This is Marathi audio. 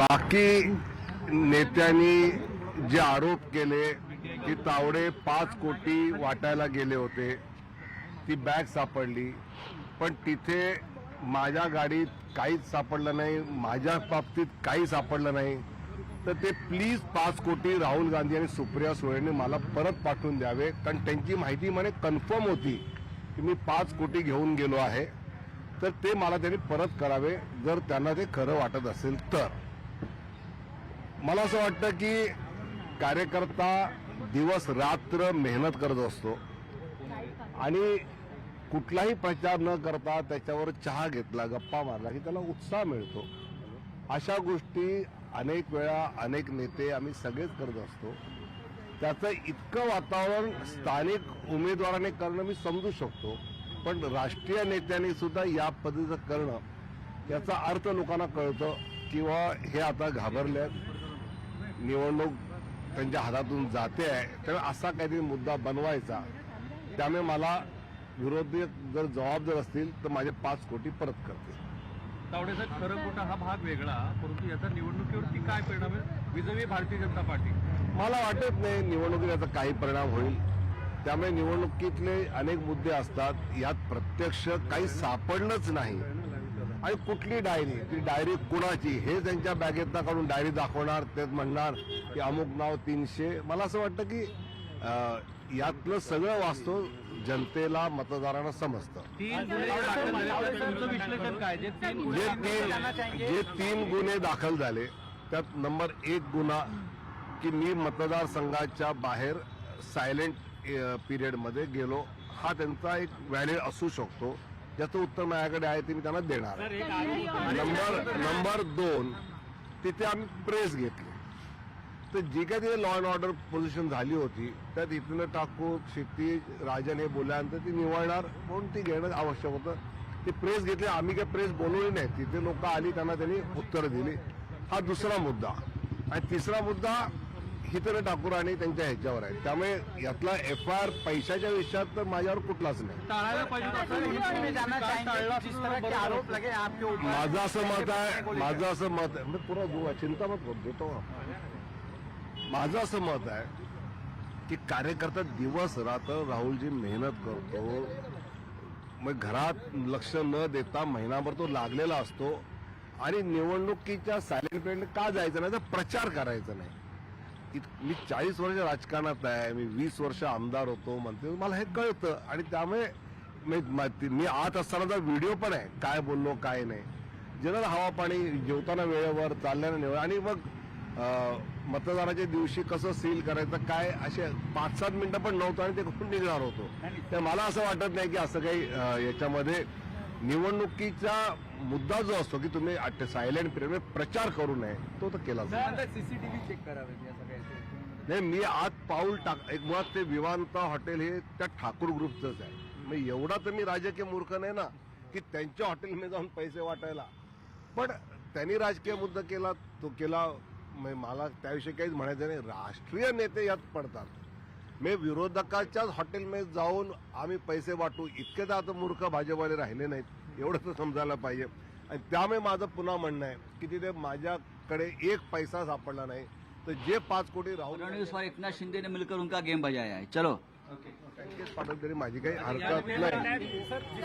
बाकी नेत्यांनी जे आरोप केले की तावडे पाच कोटी वाटायला गेले होते ती बॅग सापडली. पण तिथे माझ्या गाडीत काहीच सापडलं नाही माझ्या बाबतीत काही सापडलं नाही. तर ते प्लीज पाच कोटी राहुल गांधी आणि सुप्रिया सुळेने मला परत पाठवून द्यावे. कारण त्यांची माहिती म्हणे कन्फर्म होती की मी पाच कोटी घेऊन गेलो आहे. तर ते मला त्यांनी परत करावे जर त्यांना ते खरं वाटत असेल तर. मला असं वाटतं की कार्यकर्ता दिवस रात्र मेहनत करत असतो. आणि कुठलाही प्रचार न करता त्याच्यावर चहा घेतला गप्पा मारला की त्याला उत्साह मिळतो. अशा गोष्टी अनेक वेळा अनेक नेते आम्ही सगळेच करत असतो. त्याचं इतकं वातावरण स्थानिक उमेदवाराने करणं मी समजू शकतो. पण राष्ट्रीय नेत्यांनी सुद्धा या पद्धतीचं करणं याचा अर्थ लोकांना कळतं किंवा हे आता घाबरले आहेत निवडणूक त्यांच्या हातातून जाते आहे. तर असा काहीतरी मुद्दा बनवायचा. त्यामुळे मला विरोधी जर जबाबदार असतील तर माझे पाच कोटी परत करतील. तावडेचा खरं खोटा हा भाग वेगळा परंतु याचा निवडणुकीवरती काय परिणाम आहे? विजयी भारतीय जनता पार्टी. मला वाटत नाही निवडणुकीत याचा काही परिणाम होईल. त्यामुळे निवडणुकीतले अनेक मुद्दे असतात. यात प्रत्यक्ष काही सापडलंच नाही. आणि कुठली डायरी? ती डायरी कुणाची? हे त्यांच्या बॅगेतनं काढून डायरी दाखवणार ते म्हणणार की अमुक नाव तीनशे. मला असं वाटतं की यातलं सगळं वास्तव जनतेला मतदारांना समजतं. जे तीन गुन्हे दाखल झाले. त्यात नंबर एक गुन्हा की मी मतदारसंघाच्या बाहेर सायलेंट पिरियडमध्ये गेलो. हा त्यांचा एक व्हॅलिड असू शकतो. ज्याचं उत्तर माझ्याकडे आहे ते मी त्यांना देणार आहे. नंबर नंबर दोन तिथे आम्ही प्रेस घेतली. तर जी काय तिथे लॉ अँड ऑर्डर पोझिशन झाली होती त्यात इथलं ठाकूर शेती राजन हे बोलल्यानंतर ती निवडणार म्हणून ती घेणं आवश्यक होतं. ती प्रेस घेतली आम्ही काय प्रेस बोलवली नाही. तिथे लोक आली त्यांना त्यांनी उत्तरं दिली. हा दुसरा मुद्दा. आणि तिसरा मुद्दा हितन ठाकूर आणि त्यांच्या ह्याच्यावर आहे. त्यामुळे यातला एफ आय आर पैशाच्या विषयात तर माझ्यावर कुठलाच नाही. माझं असं मत आहे माझं असं मत आहे. मी पुरा दुवा चिंता मत करू देतो. माझं असं मत आहे की कार्यकर्ता दिवस रात्र राहुलजी मेहनत करतो. मग घरात लक्ष न देता महिनाभर तो लागलेला असतो. आणि निवडणुकीच्या सायलेंट पिरियड का जायचं नाही? तर प्रचार करायचा नाही. मी चाळीस वर्ष राजकारणात आहे मी वीस वर्ष आमदार होतो मंत्री मला हे कळतं. आणि त्यामुळे मी- म- मी आत असतानाचा व्हिडिओ पण आहे काय बोललो काय नाही. जनरल हवा पाणी जेवताना वेळेवर चालल्यानं वेळेवर. आणि मग मतदानाच्या दिवशी कसं सील करायचं काय असे पाच सात मिनिटं पण नव्हतं आणि ते कुठून निघणार होतो. तर मला असं वाटत नाही की असं काही याच्यामध्ये निवडणुकीचा मुद्दा जो असतो की तुम्ही सायलेंट पिरियड प्रचार करू नये तो तर केला सीसीटीव्ही चेक करावे नाही मी आत पाऊल टाक एक मुळात ते विमानतळ हॉटेल हे त्या ठाकूर ग्रुपचंच आहे. मग एवढा तर मी राजकीय मूर्ख नाही ना की त्यांच्या हॉटेलमध्ये जाऊन पैसे वाटायला. पण त्यांनी राजकीय मुद्दा केला तो केला. मला त्याविषयी काहीच म्हणायचं नाही. राष्ट्रीय नेते यात पडतात. मी विरोधकाच्याच हॉटेलमध्ये जाऊन आम्ही पैसे वाटू. इतके तर आता मूर्ख भाजपवाले राहिले नाहीत. एवढं तर समजायला पाहिजे. आणि त्यामुळे माझं पुन्हा म्हणणं आहे की तिथे माझ्याकडे एक पैसा सापडला नाही. तर जे पाच कोटी राहुल एकनाथ शिंदे ने मिलकर उनका गेम बजाया है. चलो. तरी माझी काही हरकत नाही.